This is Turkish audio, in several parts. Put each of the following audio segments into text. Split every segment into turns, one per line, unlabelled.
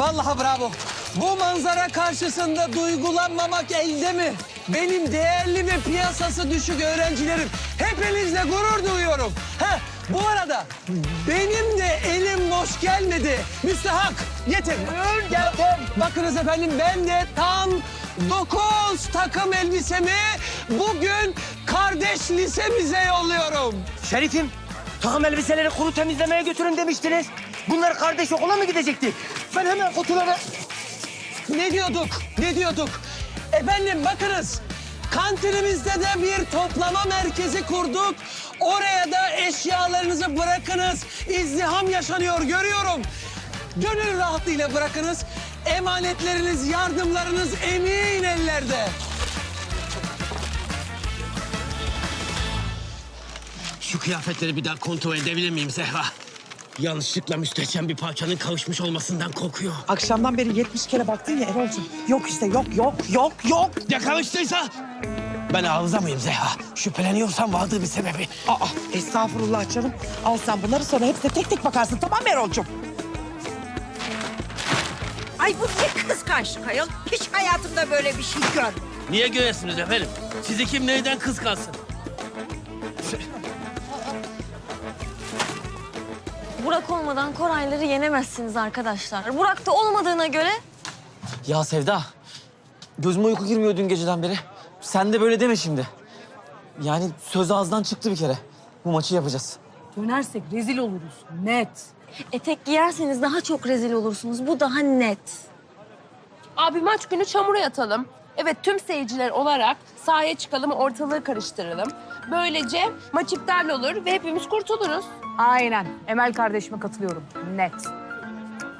Vallahi bravo. Bu manzara karşısında duygulanmamak elde mi? Benim değerli ve piyasası düşük öğrencilerim. Hepinizle gurur duyuyorum. Heh, bu arada benim de elim boş gelmedi. Müstehak getir. Geldim. Bakınız efendim ben de tam dokuz takım elbisemi bugün kardeş lisemize yolluyorum.
Şerifim, takım elbiseleri kuru temizlemeye götürün demiştiniz. Bunlar kardeş okula mı gidecekti? Ben hemen kutuları...
Ne diyorduk? Ne diyorduk? Efendim bakınız. Kantinimizde de bir toplama merkezi kurduk. Oraya da eşyalarınızı bırakınız. İzdiham yaşanıyor görüyorum. Gönül rahatlığıyla bırakınız. Emanetleriniz, yardımlarınız emin ellerde.
Şu kıyafetleri bir daha kontrol edebilir miyim Zehra? Yanlışlıkla müstehcen bir parçanın kavuşmuş olmasından korkuyor.
Akşamdan beri 70 kere baktın ya Erol'cum. Yok işte yok yok yok yok.
Ya karıştıysa? Ben arıza mıyım Zehra? Şüpheleniyorsam vardır bir sebebi.
Aa estağfurullah canım. Al sen bunları sonra hepsine tek tek bakarsın tamam mı Erol'cum?
Ay bu ne kıskançlık ayol. Hiç hayatımda böyle bir şey görmedim.
Niye göresiniz efendim? Sizi kim neyden kıskansın?
Burak olmadan Korayları yenemezsiniz arkadaşlar. Burak da olmadığına göre
Ya Sevda, gözüme uyku girmiyor dün geceden beri. Sen de böyle deme şimdi. Yani söz ağızdan çıktı bir kere. Bu maçı yapacağız.
Dönersek rezil oluruz. Net.
etek giyerseniz daha çok rezil olursunuz. Bu daha net.
Abi maç günü çamura yatalım. Evet tüm seyirciler olarak sahaya çıkalım, ortalığı karıştıralım. Böylece maç iptal olur ve hepimiz kurtuluruz. Aynen. Emel kardeşime katılıyorum. Net.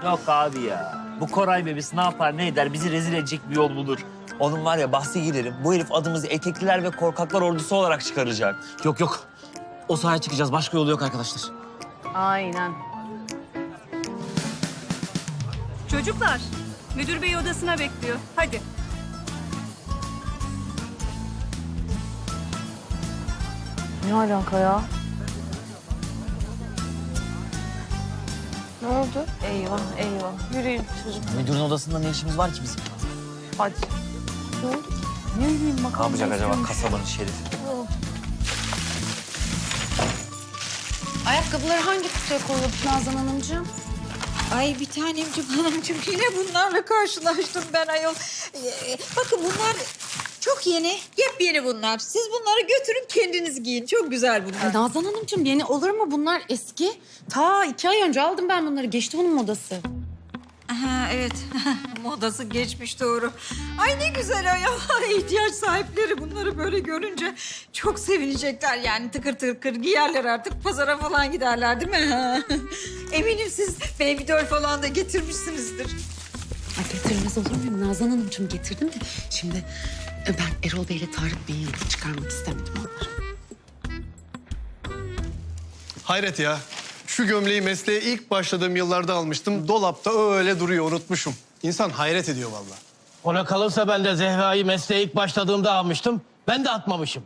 Yok abi ya. Bu Koray bebesi ne yapar ne eder bizi rezil edecek bir yol bulur. Onun var ya bahsi giderim. Bu herif adımızı etekliler ve korkaklar ordusu olarak çıkaracak.
Yok yok. O sahaya çıkacağız. Başka yolu yok arkadaşlar.
Aynen.
Çocuklar, müdür bey odasına bekliyor. Hadi.
Ne alaka ya? Ne oldu? Eyvah eyvah. Yürüyün çocuk.
Müdürün odasında ne işimiz var ki bizim?
Hadi.
Ne yapacak acaba kasabanın şerifi?
Ayakkabıları hangi kutuya koyduk Nazan Hanımcığım? Ay bir tanemcim hanımcığım yine bunlarla karşılaştım ben ayol. Ee, bakın bunlar çok yeni, yepyeni bunlar. Siz bunları götürün kendiniz giyin. Çok güzel bunlar.
Nazan Hanımcığım yeni olur mu bunlar eski? Ta iki ay önce aldım ben bunları. Geçti bunun modası.
Aha, evet. Modası geçmiş doğru. Ay ne güzel ayol. İhtiyaç sahipleri bunları böyle görünce çok sevinecekler. Yani tıkır tıkır giyerler artık. Pazara falan giderler değil mi? Eminim siz baby doll falan da getirmişsinizdir.
Ay getirmez olur muyum Nazan Hanımcığım getirdim de. Şimdi ben Erol Bey'le Tarık Bey'in yanında çıkarmak istemedim onları.
Hayret ya. Şu gömleği mesleğe ilk başladığım yıllarda almıştım. Dolapta öyle duruyor unutmuşum. İnsan hayret ediyor vallahi.
Ona kalırsa ben de Zehra'yı mesleğe ilk başladığımda almıştım. Ben de atmamışım.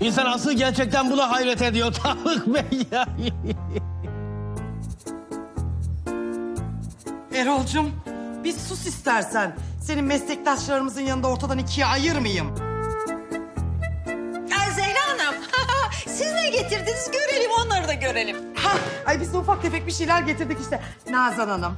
İnsan asıl gerçekten buna hayret ediyor Tarık Bey ya.
Erol'cum bir sus istersen. Senin meslektaşlarımızın yanında ortadan ikiye ayırmayayım.
Ay Zehra Hanım. siz ne getirdiniz görelim onları da görelim.
Ha, ay biz de ufak tefek bir şeyler getirdik işte. Nazan Hanım.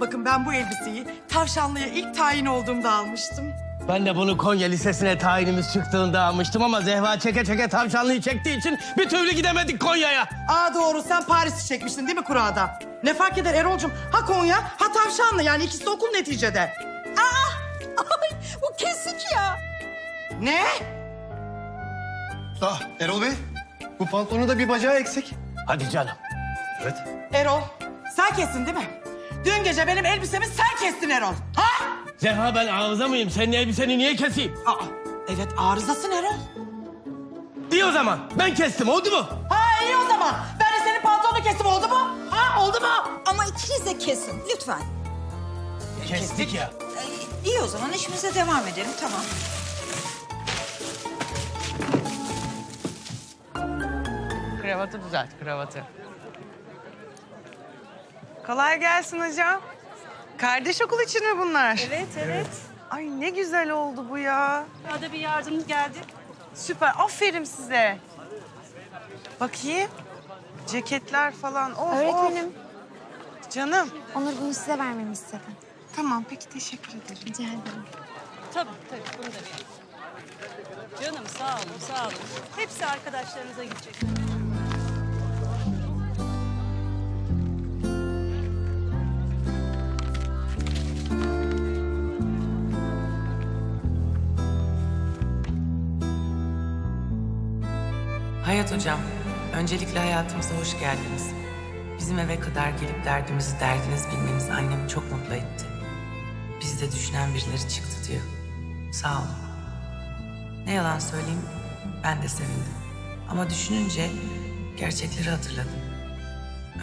Bakın ben bu elbiseyi Tavşanlı'ya ilk tayin olduğumda almıştım.
Ben de bunu Konya Lisesi'ne tayinimiz çıktığında almıştım ama Zehra çeke çeke tavşanlıyı çektiği için bir türlü gidemedik Konya'ya.
Aa doğru sen Paris'i çekmiştin değil mi kurada? Ne fark eder Erol'cum? Ha Konya ha Tavşanlı yani ikisi de okul neticede.
Ay bu kesik ya.
Ne?
Ah Erol Bey, bu pantolonun da bir bacağı eksik.
Hadi canım.
Evet.
Erol sen kestin değil mi? Dün gece benim elbisemi sen kestin Erol. Ha?
Zehra ben arıza mıyım? Senin elbiseni niye keseyim?
Aa, evet arızasın Erol.
İyi o zaman. Ben kestim. Oldu mu?
Ha iyi o zaman. Ben
kesin lütfen.
Kestik ya.
Ay, iyi o zaman işimize devam edelim tamam.
Kravatı düzelt, kravatı.
Kolay gelsin hocam. Kardeş okul için mi bunlar?
Evet, evet.
Ay ne güzel oldu bu ya.
Arada bir yardımınız geldi.
Süper. Aferin size. Bakayım. Ceketler falan. Of,
Öğretmenim,
Of. Canım.
Onur bunu size vermemi istedi.
Tamam peki teşekkür ederim.
Rica ederim.
Tabii, tabii. Bunu da verin. Canım sağ olun, sağ olun. Hepsi arkadaşlarınıza gidecek.
Hayat hocam, öncelikle hayatımıza hoş geldiniz. Bizim eve kadar gelip derdimizi derdiniz bilmeniz annemi çok mutlu etti. Bizi de düşünen birileri çıktı diyor. Sağ olun. Ne yalan söyleyeyim, ben de sevindim. Ama düşününce gerçekleri hatırladım.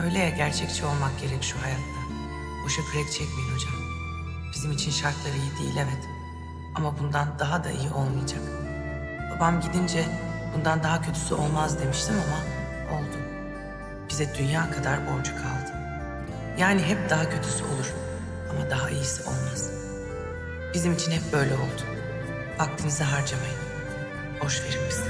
Öyle ya gerçekçi olmak gerek şu hayatta. Boşa kürek çekmeyin hocam. Bizim için şartlar iyi değil evet. Ama bundan daha da iyi olmayacak. Babam gidince bundan daha kötüsü olmaz demiştim ama oldu. Bize dünya kadar borcu kaldı. Yani hep daha kötüsü olur ama daha iyisi olmaz. Bizim için hep böyle oldu. Vaktinizi harcamayın. Boş verin bizi.